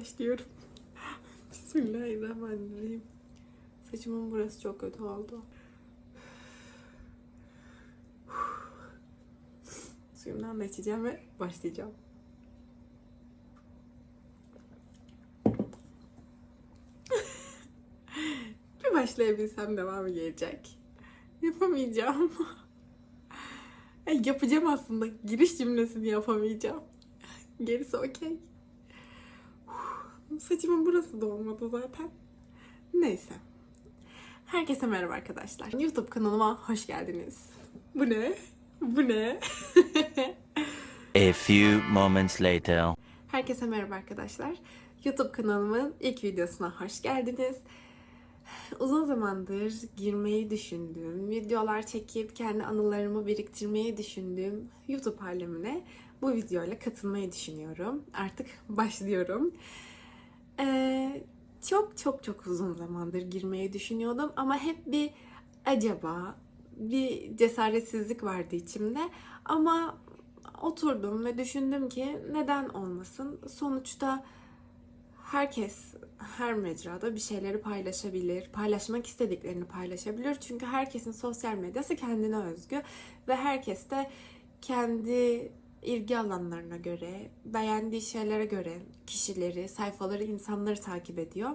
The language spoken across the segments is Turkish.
Başlıyorum. Bismillahirrahmanirrahim. Saçımın burası çok kötü oldu. Suyumdan da içeceğim ve başlayacağım. Bir başlayabilsem devamı gelecek. Yapamayacağım. Ay, yapacağım aslında. Giriş cümlesini yapamayacağım. Gerisi okey. Saçımın burası da olmadı zaten. Neyse. Herkese merhaba arkadaşlar. YouTube kanalıma hoş geldiniz. Bu ne? Bu ne? A few moments later. Herkese merhaba arkadaşlar. YouTube kanalımın ilk videosuna hoş geldiniz. Uzun zamandır girmeyi düşündüğüm, videolar çekip kendi anılarımı biriktirmeyi düşündüğüm YouTube alemine bu videoyla katılmayı düşünüyorum. Artık başlıyorum. Ee, çok çok çok uzun zamandır girmeyi düşünüyordum ama hep bir acaba, bir cesaretsizlik vardı içimde. Ama oturdum ve düşündüm ki neden olmasın? Sonuçta herkes her mecrada bir şeyleri paylaşabilir, paylaşmak istediklerini paylaşabilir. Çünkü herkesin sosyal medyası kendine özgü ve herkes de kendi ilgi alanlarına göre, beğendiği şeylere göre kişileri, sayfaları, insanları takip ediyor.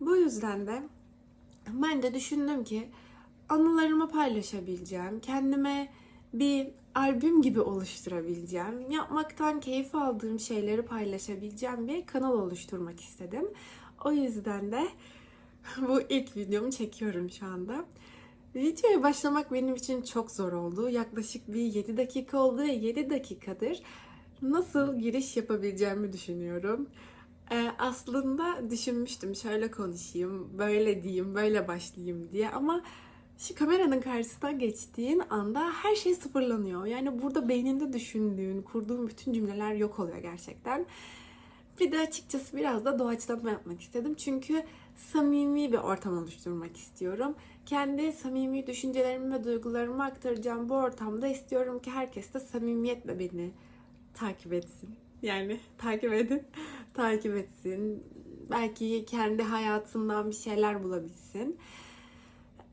Bu yüzden de ben de düşündüm ki anılarımı paylaşabileceğim, kendime bir albüm gibi oluşturabileceğim, yapmaktan keyif aldığım şeyleri paylaşabileceğim bir kanal oluşturmak istedim. O yüzden de bu ilk videomu çekiyorum şu anda. Videoya başlamak benim için çok zor oldu. Yaklaşık bir 7 dakika oldu ve 7 dakikadır nasıl giriş yapabileceğimi düşünüyorum. Ee, aslında düşünmüştüm şöyle konuşayım, böyle diyeyim, böyle başlayayım diye ama şu kameranın karşısına geçtiğin anda her şey sıfırlanıyor. Yani burada beyninde düşündüğün, kurduğun bütün cümleler yok oluyor gerçekten. Bir de açıkçası biraz da doğaçlama yapmak istedim. Çünkü samimi bir ortam oluşturmak istiyorum. Kendi samimi düşüncelerimi ve duygularımı aktaracağım bu ortamda istiyorum ki herkes de samimiyetle beni takip etsin. Yani takip edin, takip etsin. Belki kendi hayatından bir şeyler bulabilsin.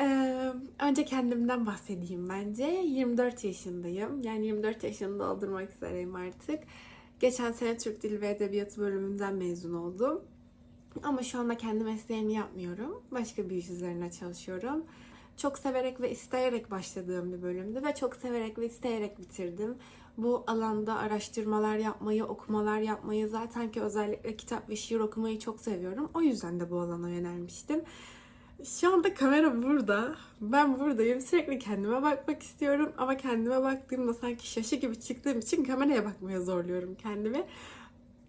Ee, önce kendimden bahsedeyim bence. 24 yaşındayım. Yani 24 yaşını doldurmak üzereyim artık. Geçen sene Türk Dili ve Edebiyatı bölümünden mezun oldum. Ama şu anda kendi mesleğimi yapmıyorum. Başka bir iş üzerine çalışıyorum. Çok severek ve isteyerek başladığım bir bölümdü ve çok severek ve isteyerek bitirdim. Bu alanda araştırmalar yapmayı, okumalar yapmayı, zaten ki özellikle kitap ve şiir okumayı çok seviyorum. O yüzden de bu alana yönelmiştim. Şu anda kamera burada. Ben buradayım. Sürekli kendime bakmak istiyorum. Ama kendime baktığımda sanki şaşı gibi çıktığım için kameraya bakmaya zorluyorum kendimi.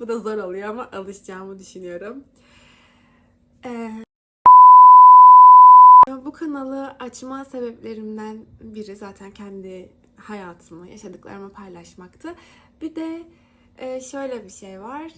Bu da zor oluyor ama alışacağımı düşünüyorum. Ee, bu kanalı açma sebeplerimden biri zaten kendi hayatımı, yaşadıklarımı paylaşmaktı. Bir de e, şöyle bir şey var.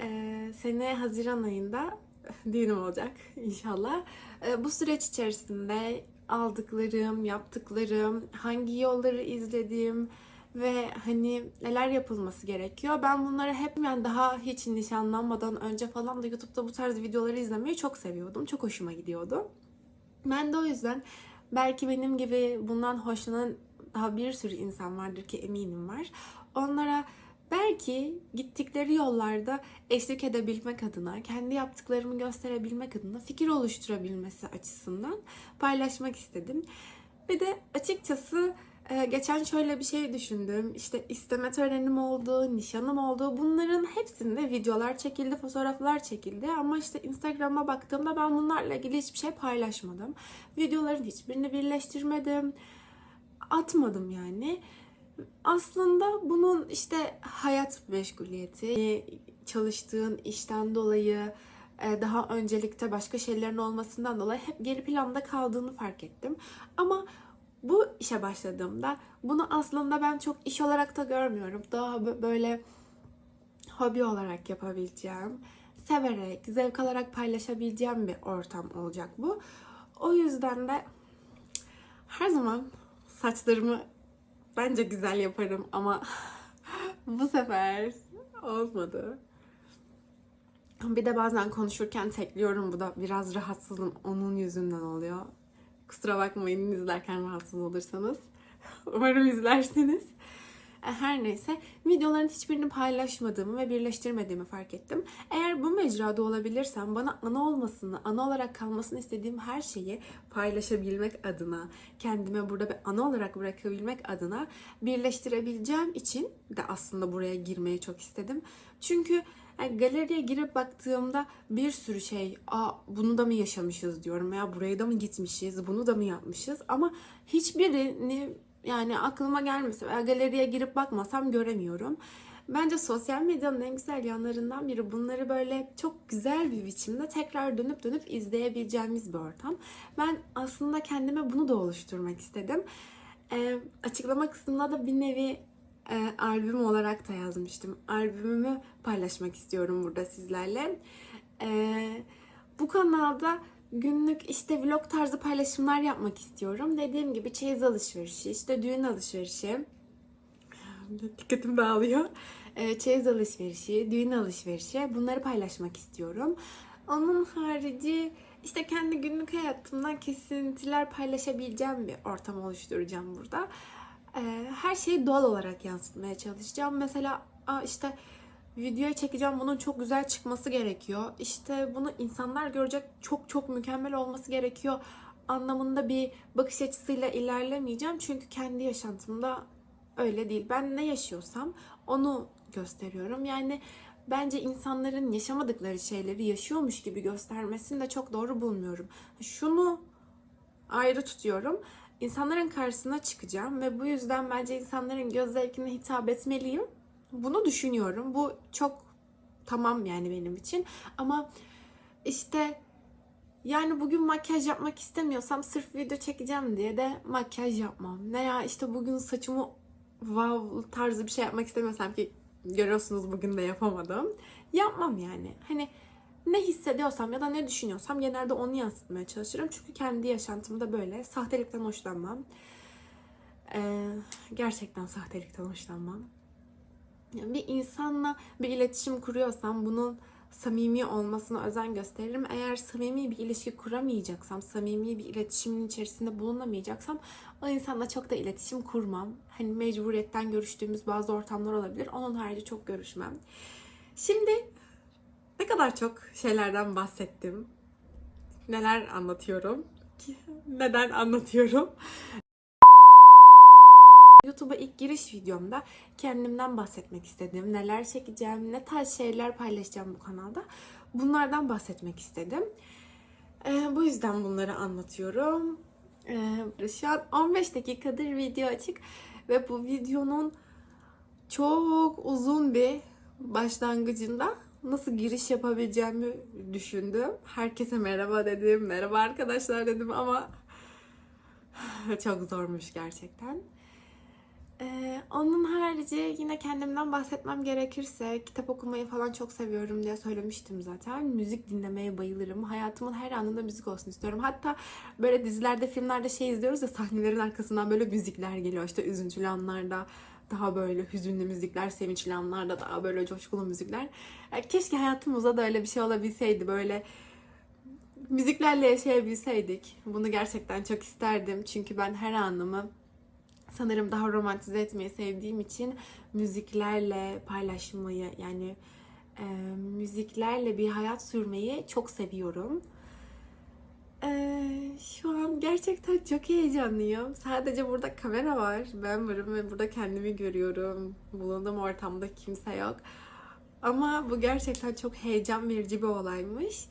E, sene Haziran ayında düğünüm olacak inşallah. E, bu süreç içerisinde aldıklarım, yaptıklarım, hangi yolları izlediğim ve hani neler yapılması gerekiyor. Ben bunları hep yani daha hiç nişanlanmadan önce falan da YouTube'da bu tarz videoları izlemeyi çok seviyordum. Çok hoşuma gidiyordu. Ben de o yüzden belki benim gibi bundan hoşlanan daha bir sürü insan vardır ki eminim var. Onlara belki gittikleri yollarda eşlik edebilmek adına, kendi yaptıklarımı gösterebilmek adına fikir oluşturabilmesi açısından paylaşmak istedim. Bir de açıkçası e, geçen şöyle bir şey düşündüm. İşte isteme törenim oldu, nişanım oldu. Bunların hepsinde videolar çekildi, fotoğraflar çekildi. Ama işte Instagram'a baktığımda ben bunlarla ilgili hiçbir şey paylaşmadım. Videoların hiçbirini birleştirmedim. Atmadım yani aslında bunun işte hayat meşguliyeti, çalıştığın işten dolayı, e, daha öncelikte başka şeylerin olmasından dolayı hep geri planda kaldığını fark ettim. Ama işe başladığımda bunu aslında ben çok iş olarak da görmüyorum. Daha böyle hobi olarak yapabileceğim, severek, zevk alarak paylaşabileceğim bir ortam olacak bu. O yüzden de her zaman saçlarımı bence güzel yaparım ama bu sefer olmadı. Bir de bazen konuşurken tekliyorum. Bu da biraz rahatsızım. Onun yüzünden oluyor. Kusura bakmayın izlerken rahatsız olursanız. Umarım izlersiniz. E, Her neyse videoların hiçbirini paylaşmadığımı ve birleştirmediğimi fark ettim. Eğer bu mecrada olabilirsem bana ana olmasını, ana olarak kalmasını istediğim her şeyi paylaşabilmek adına, kendime burada bir ana olarak bırakabilmek adına birleştirebileceğim için de aslında buraya girmeyi çok istedim. Çünkü yani galeriye girip baktığımda bir sürü şey, Aa, bunu da mı yaşamışız diyorum ya buraya da mı gitmişiz, bunu da mı yapmışız ama hiçbirini yani aklıma gelmese veya galeriye girip bakmasam göremiyorum. Bence sosyal medyanın en güzel yanlarından biri bunları böyle çok güzel bir biçimde tekrar dönüp dönüp izleyebileceğimiz bir ortam. Ben aslında kendime bunu da oluşturmak istedim. Ee, açıklama kısmında da bir nevi e, albüm olarak da yazmıştım. Albümümü paylaşmak istiyorum burada sizlerle. Ee, bu kanalda günlük işte vlog tarzı paylaşımlar yapmak istiyorum. Dediğim gibi çeyiz alışverişi, işte düğün alışverişi. Dikkatim dağılıyor. Ee, çeyiz alışverişi, düğün alışverişi bunları paylaşmak istiyorum. Onun harici işte kendi günlük hayatımdan kesintiler paylaşabileceğim bir ortam oluşturacağım burada. Ee, her şeyi doğal olarak yansıtmaya çalışacağım. Mesela aa işte videoya çekeceğim bunun çok güzel çıkması gerekiyor. İşte bunu insanlar görecek çok çok mükemmel olması gerekiyor anlamında bir bakış açısıyla ilerlemeyeceğim. Çünkü kendi yaşantımda öyle değil. Ben ne yaşıyorsam onu gösteriyorum. Yani bence insanların yaşamadıkları şeyleri yaşıyormuş gibi göstermesini de çok doğru bulmuyorum. Şunu ayrı tutuyorum. İnsanların karşısına çıkacağım ve bu yüzden bence insanların göz zevkine hitap etmeliyim. Bunu düşünüyorum. Bu çok tamam yani benim için. Ama işte yani bugün makyaj yapmak istemiyorsam sırf video çekeceğim diye de makyaj yapmam. Veya işte bugün saçımı wow tarzı bir şey yapmak istemiyorsam ki görüyorsunuz bugün de yapamadım. Yapmam yani. Hani ne hissediyorsam ya da ne düşünüyorsam genelde onu yansıtmaya çalışırım. Çünkü kendi yaşantımda böyle. Sahtelikten hoşlanmam. Ee, gerçekten sahtelikten hoşlanmam. Yani bir insanla bir iletişim kuruyorsam bunun samimi olmasına özen gösteririm. Eğer samimi bir ilişki kuramayacaksam, samimi bir iletişimin içerisinde bulunamayacaksam o insanla çok da iletişim kurmam. Hani mecburiyetten görüştüğümüz bazı ortamlar olabilir. Onun harici çok görüşmem. Şimdi ne kadar çok şeylerden bahsettim. Neler anlatıyorum? Neden anlatıyorum? YouTube'a ilk giriş videomda kendimden bahsetmek istedim. Neler çekeceğim, ne tarz şeyler paylaşacağım bu kanalda. Bunlardan bahsetmek istedim. Ee, bu yüzden bunları anlatıyorum. Ee, şu an 15 dakikadır video açık ve bu videonun çok uzun bir başlangıcında nasıl giriş yapabileceğimi düşündüm. Herkese merhaba dedim, merhaba arkadaşlar dedim ama çok zormuş gerçekten. Ee, onun harici yine kendimden bahsetmem gerekirse kitap okumayı falan çok seviyorum diye söylemiştim zaten. Müzik dinlemeye bayılırım. Hayatımın her anında müzik olsun istiyorum. Hatta böyle dizilerde, filmlerde şey izliyoruz ya sahnelerin arkasından böyle müzikler geliyor. İşte üzüntülü anlarda daha böyle hüzünlü müzikler, sevinçli anlarda daha böyle coşkulu müzikler. Keşke hayatımızda da öyle bir şey olabilseydi. Böyle müziklerle yaşayabilseydik. Bunu gerçekten çok isterdim. Çünkü ben her anımı sanırım daha romantize etmeyi sevdiğim için müziklerle paylaşmayı yani e, müziklerle bir hayat sürmeyi çok seviyorum. E, şu an gerçekten çok heyecanlıyım. Sadece burada kamera var. Ben varım ve burada kendimi görüyorum. Bulunduğum ortamda kimse yok. Ama bu gerçekten çok heyecan verici bir olaymış.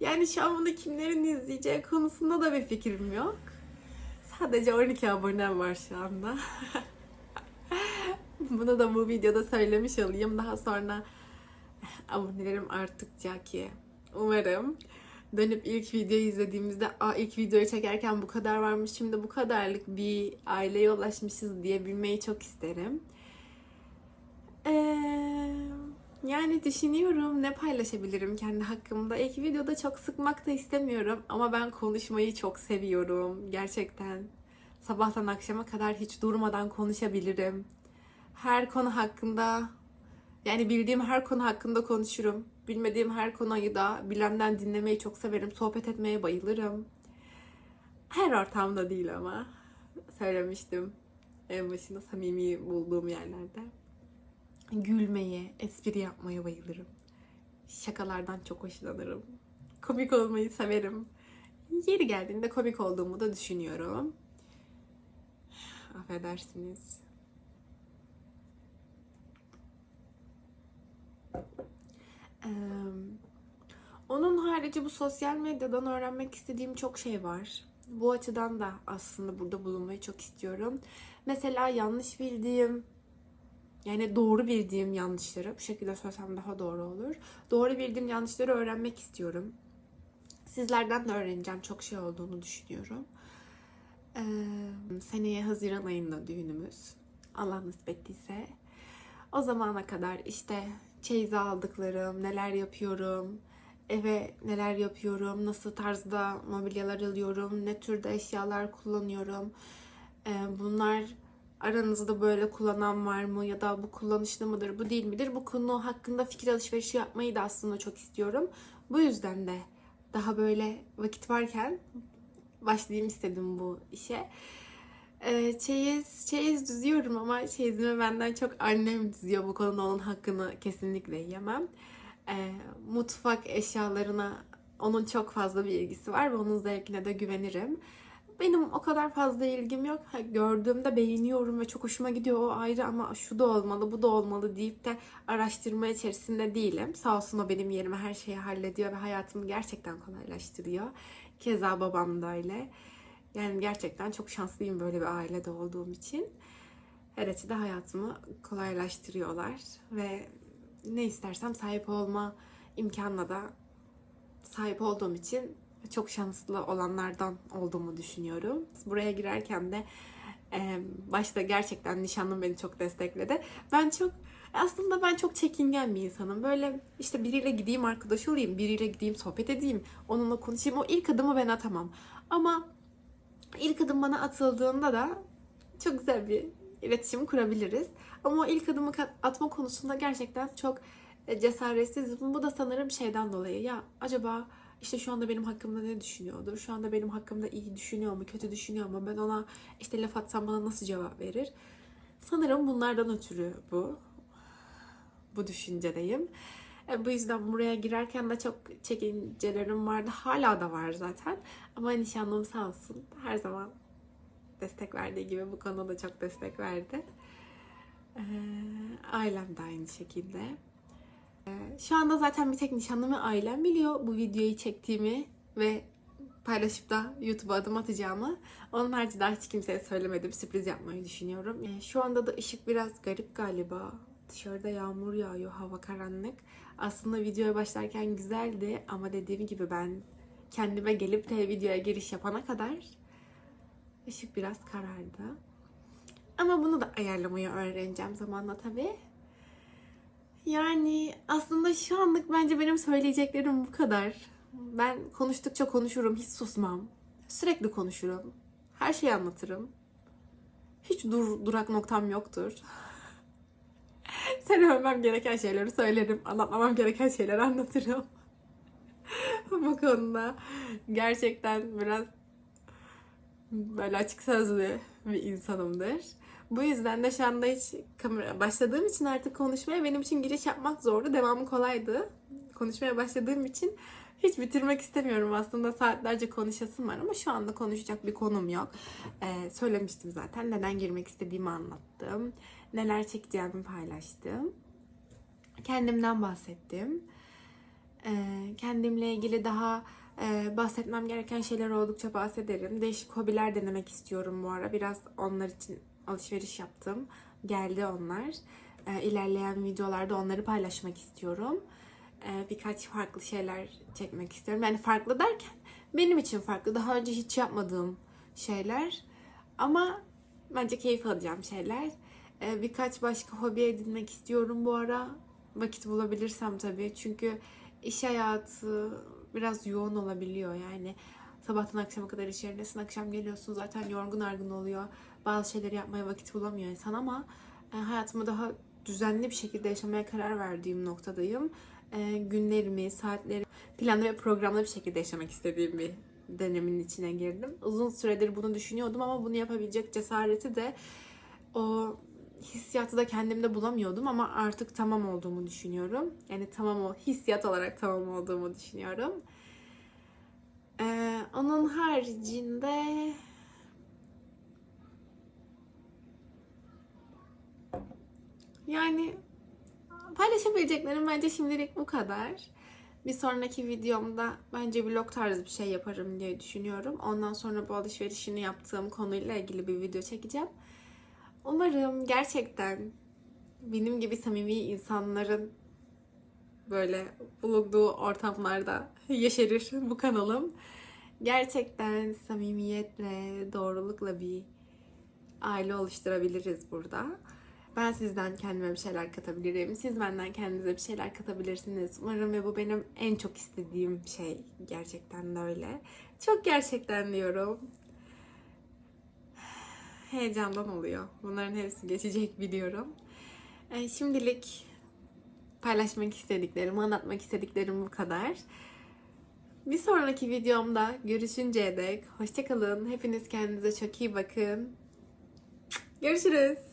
Yani şu an bunu kimlerin izleyeceği konusunda da bir fikrim yok. Sadece 12 abonem var şu anda. Bunu da bu videoda söylemiş olayım. Daha sonra abonelerim arttıkça ki umarım dönüp ilk videoyu izlediğimizde Aa, ilk videoyu çekerken bu kadar varmış şimdi bu kadarlık bir aileye ulaşmışız diyebilmeyi çok isterim. Ee, yani düşünüyorum ne paylaşabilirim kendi hakkımda. İlk videoda çok sıkmak da istemiyorum ama ben konuşmayı çok seviyorum. Gerçekten sabahtan akşama kadar hiç durmadan konuşabilirim. Her konu hakkında yani bildiğim her konu hakkında konuşurum. Bilmediğim her konuyu da bilenden dinlemeyi çok severim. Sohbet etmeye bayılırım. Her ortamda değil ama. Söylemiştim. En başında samimi bulduğum yerlerde. Gülmeyi, espri yapmaya bayılırım. Şakalardan çok hoşlanırım. Komik olmayı severim. Yeri geldiğinde komik olduğumu da düşünüyorum. Affedersiniz. Onun harici bu sosyal medyadan öğrenmek istediğim çok şey var. Bu açıdan da aslında burada bulunmayı çok istiyorum. Mesela yanlış bildiğim, yani doğru bildiğim yanlışları, bu şekilde söylesem daha doğru olur. Doğru bildiğim yanlışları öğrenmek istiyorum. Sizlerden de öğreneceğim çok şey olduğunu düşünüyorum. Ee, seneye Haziran ayında düğünümüz. Allah nasip. O zamana kadar işte çeyize aldıklarım, neler yapıyorum, eve neler yapıyorum, nasıl tarzda mobilyalar alıyorum, ne türde eşyalar kullanıyorum. Bunlar aranızda böyle kullanan var mı ya da bu kullanışlı mıdır, bu değil midir? Bu konu hakkında fikir alışverişi yapmayı da aslında çok istiyorum. Bu yüzden de daha böyle vakit varken başlayayım istedim bu işe. Ee, çeyiz, çeyiz düzüyorum ama çeyizimi benden çok annem düzüyor. Bu konuda onun hakkını kesinlikle yemem. Ee, mutfak eşyalarına onun çok fazla bir ilgisi var ve onun zevkine de güvenirim. Benim o kadar fazla ilgim yok. Gördüğümde beğeniyorum ve çok hoşuma gidiyor o ayrı ama şu da olmalı, bu da olmalı deyip de araştırma içerisinde değilim. Sağ olsun o benim yerime her şeyi hallediyor ve hayatımı gerçekten kolaylaştırıyor. Keza babam da öyle. Yani gerçekten çok şanslıyım böyle bir ailede olduğum için. Her açıda hayatımı kolaylaştırıyorlar ve ne istersem sahip olma imkanına da sahip olduğum için çok şanslı olanlardan olduğumu düşünüyorum. Buraya girerken de başta gerçekten nişanlım beni çok destekledi. Ben çok aslında ben çok çekingen bir insanım. Böyle işte biriyle gideyim arkadaş olayım, biriyle gideyim sohbet edeyim, onunla konuşayım. O ilk adımı ben atamam. Ama ilk adım bana atıldığında da çok güzel bir iletişim kurabiliriz. Ama o ilk adımı atma konusunda gerçekten çok e, cesaretsizim. Bu da sanırım şeyden dolayı. Ya acaba işte şu anda benim hakkımda ne düşünüyordur? Şu anda benim hakkımda iyi düşünüyor mu, kötü düşünüyor mu? Ben ona işte laf atsam bana nasıl cevap verir? Sanırım bunlardan ötürü bu. Bu düşüncedeyim. E, Bu yüzden buraya girerken de çok çekincelerim vardı. Hala da var zaten. Ama nişanlım sağ olsun her zaman destek verdiği gibi bu konuda da çok destek verdi. Ee, ailem de aynı şekilde. Ee, şu anda zaten bir tek nişanlım ve ailem biliyor bu videoyu çektiğimi ve paylaşıp da YouTube'a adım atacağımı. Onun haricinde hiç kimseye söylemedim. Sürpriz yapmayı düşünüyorum. Ee, şu anda da ışık biraz garip galiba. Dışarıda yağmur yağıyor, hava karanlık. Aslında videoya başlarken güzeldi ama dediğim gibi ben kendime gelip de videoya giriş yapana kadar ışık biraz karardı. Ama bunu da ayarlamayı öğreneceğim zamanla tabii. Yani aslında şu anlık bence benim söyleyeceklerim bu kadar. Ben konuştukça konuşurum, hiç susmam. Sürekli konuşurum. Her şeyi anlatırım. Hiç dur, durak noktam yoktur. Söylememem gereken şeyleri söylerim. Anlatmamam gereken şeyleri anlatırım. bu konuda gerçekten biraz böyle açık sözlü bir insanımdır. Bu yüzden de şu anda hiç kamera başladığım için artık konuşmaya benim için giriş yapmak zordu. Devamı kolaydı. Konuşmaya başladığım için hiç bitirmek istemiyorum aslında. Saatlerce konuşasım var ama şu anda konuşacak bir konum yok. Ee, söylemiştim zaten. Neden girmek istediğimi anlattım. Neler çekeceğimi paylaştım. Kendimden bahsettim. Ee, kendimle ilgili daha e, bahsetmem gereken şeyler oldukça bahsederim. Değişik hobiler denemek istiyorum bu ara. Biraz onlar için alışveriş yaptım. Geldi onlar. Ee, ilerleyen videolarda onları paylaşmak istiyorum. Ee, birkaç farklı şeyler çekmek istiyorum. Yani farklı derken benim için farklı. Daha önce hiç yapmadığım şeyler. Ama bence keyif alacağım şeyler. Ee, birkaç başka hobi edinmek istiyorum bu ara. Vakit bulabilirsem tabii. Çünkü iş hayatı biraz yoğun olabiliyor. Yani sabahtan akşama kadar iş yerindesin. Akşam geliyorsun zaten yorgun argın oluyor. Bazı şeyleri yapmaya vakit bulamıyor insan ama e, hayatımı daha düzenli bir şekilde yaşamaya karar verdiğim noktadayım. e, günlerimi, saatlerimi planlı ve programlı bir şekilde yaşamak istediğim bir dönemin içine girdim. Uzun süredir bunu düşünüyordum ama bunu yapabilecek cesareti de o hissiyatı da kendimde bulamıyordum ama artık tamam olduğumu düşünüyorum. Yani tamam o hissiyat olarak tamam olduğumu düşünüyorum. Ee, onun haricinde yani paylaşabileceklerim bence şimdilik bu kadar. Bir sonraki videomda bence vlog tarzı bir şey yaparım diye düşünüyorum. Ondan sonra bu alışverişini yaptığım konuyla ilgili bir video çekeceğim. Umarım gerçekten benim gibi samimi insanların böyle bulunduğu ortamlarda yeşerir bu kanalım. Gerçekten samimiyetle, doğrulukla bir aile oluşturabiliriz burada. Ben sizden kendime bir şeyler katabilirim. Siz benden kendinize bir şeyler katabilirsiniz. Umarım ve bu benim en çok istediğim şey. Gerçekten de öyle. Çok gerçekten diyorum. Heyecandan oluyor. Bunların hepsi geçecek biliyorum. Ee, şimdilik paylaşmak istediklerim, anlatmak istediklerim bu kadar. Bir sonraki videomda görüşünceye dek hoşçakalın. Hepiniz kendinize çok iyi bakın. Görüşürüz.